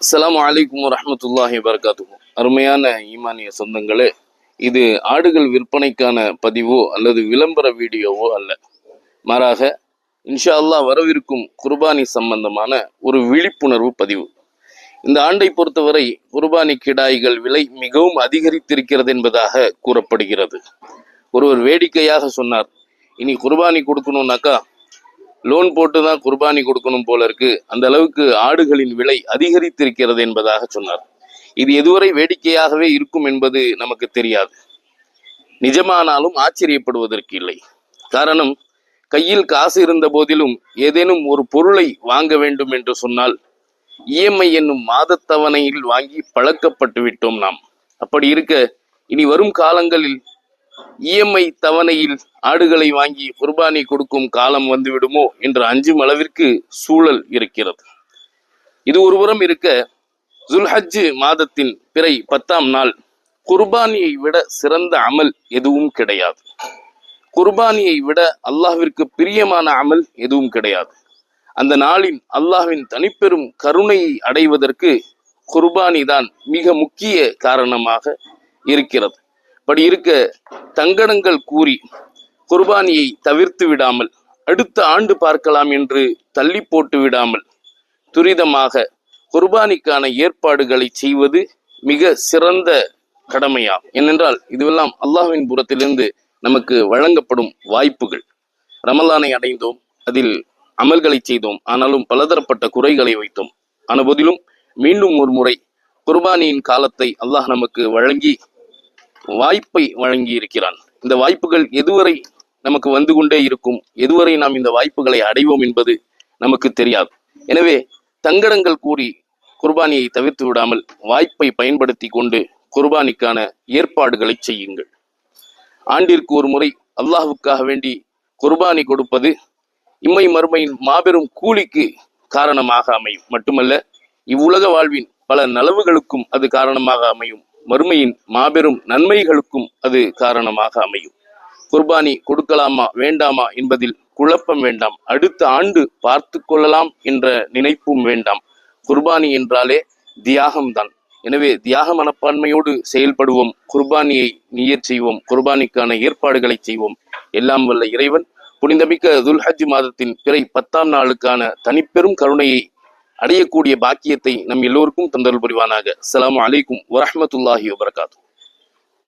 அஸ்லாம் அலைக்கும் வரஹ்மத்துல்லாஹி வரகாத்துஹு அருமையான ஈமானிய சொந்தங்களே இது ஆடுகள் விற்பனைக்கான பதிவோ அல்லது விளம்பர வீடியோவோ அல்ல. மாறாக இன்ஷா அல்லாஹ் வரவிருக்கும் குர்பானி சம்பந்தமான ஒரு விழிப்புணர்வு பதிவு. இந்த ஆண்டை பொறுத்தவரை குர்பானி கிடாய்கள் விலை மிகவும் அதிகரித்திருக்கிறது என்பதாக கூறப்படுகிறது. ஒருவர் வேடிக்கையாக சொன்னார் இனி குர்பானி கொடுக்கணும்னாக்கா லோன் போட்டு தான் குர்பானி கொடுக்கணும் போல இருக்கு. அந்த அளவுக்கு ஆடுகளின் விலை அதிகரித்திருக்கிறது என்பதாக சொன்னார். இது எதுவரை வேடிக்கையாகவே இருக்கும் என்பது நமக்கு தெரியாது. நிஜமானாலும் ஆச்சரியப்படுவதற்கு இல்லை. காரணம் கையில் காசு இருந்த போதிலும் ஏதேனும் ஒரு பொருளை வாங்க வேண்டும் என்று சொன்னால் இஎம்ஐ என்னும் மாதத்தவணையில் வாங்கி பழக்கப்பட்டு விட்டோம் நாம். அப்படி இருக்க இனி வரும் காலங்களில் இஎம்ஐ தவணையில் ஆடுகளை வாங்கி குர்பானி கொடுக்கும் காலம் வந்துவிடுமோ என்று அஞ்சும் அளவிற்கு சூழல் இருக்கிறது. இது ஒருபுறம் இருக்க ஜுல்ஹஜ் மாதத்தின் பிறை பத்தாம் நாள் குர்பானியை விட சிறந்த அமல் எதுவும் கிடையாது. குர்பானியை விட அல்லாஹிற்கு பிரியமான அமல் எதுவும் கிடையாது. அந்த நாளின் அல்லாஹின் தனிப்பெரும் கருணையை அடைவதற்கு குர்பானி தான் மிக முக்கிய காரணமாக இருக்கிறது. அப்படி இருக்க தங்கடங்கள் கூறி குர்பானியை தவிர்த்து விடாமல் அடுத்த ஆண்டு பார்க்கலாம் என்று தள்ளி போட்டு விடாமல் துரிதமாக குர்பானிக்கான ஏற்பாடுகளை செய்வது மிக சிறந்த கடமையாகும் ஏனென்றால் இதுவெல்லாம் அல்லாஹ்வின் புறத்திலிருந்து நமக்கு வழங்கப்படும் வாய்ப்புகள். ரமலானை அடைந்தோம் அதில் அமல்களை செய்தோம் ஆனாலும் பலதரப்பட்ட குறைகளை வைத்தோம். ஆன போதிலும் மீண்டும் ஒரு முறை குர்பானியின் காலத்தை அல்லாஹ் நமக்கு வழங்கி வாய்ப்பை வழங்கி இருக்கிறான் இந்த வாய்ப்புகள் எதுவரை நமக்கு வந்து கொண்டே இருக்கும்? எதுவரை நாம் இந்த வாய்ப்புகளை அடைவோம் என்பது நமக்கு தெரியாது. எனவே தங்கடங்கள் கூறி குர்பானியை தவிர்த்து விடாமல் வாய்ப்பை பயன்படுத்தி கொண்டு குர்பானிக்கான ஏற்பாடுகளை செய்யுங்கள். ஆண்டிற்கு ஒரு முறை அல்லாஹுக்காக வேண்டி குர்பானி கொடுப்பது இம்மை மறுமையின் மாபெரும் கூலிக்கு காரணமாக அமையும். மட்டுமல்ல இவ்வுலக வாழ்வின் பல நலவுகளுக்கும் அது காரணமாக அமையும். மறுமையின் மாபெரும் நன்மைகளுக்கும் அது காரணமாக அமையும். குர்பானி கொடுக்கலாமா வேண்டாமா என்பதில் குழப்பம் வேண்டாம். அடுத்த ஆண்டு பார்த்து கொள்ளலாம் என்ற நினைப்பும் வேண்டாம். குர்பானி என்றாலே தியாகம்தான். எனவே தியாக மனப்பான்மையோடு செயல்படுவோம் குர்பானியை நியர் செய்வோம் குர்பானிக்கான ஏற்பாடுகளை செய்வோம். எல்லாம் வல்ல இறைவன் புனிதமிக்க துல்ஹஜ் மாதத்தின் பிறை பத்தாம் நாளுக்கான தனிப்பெரும் கருணையை அடையக்கூடிய பாக்கியத்தை நம் எல்லோருக்கும் தந்தல் புரிவானாக. அஸ்ஸலாமு அலைக்கும் வரமத்துல்லாஹி வபர்காத்தூ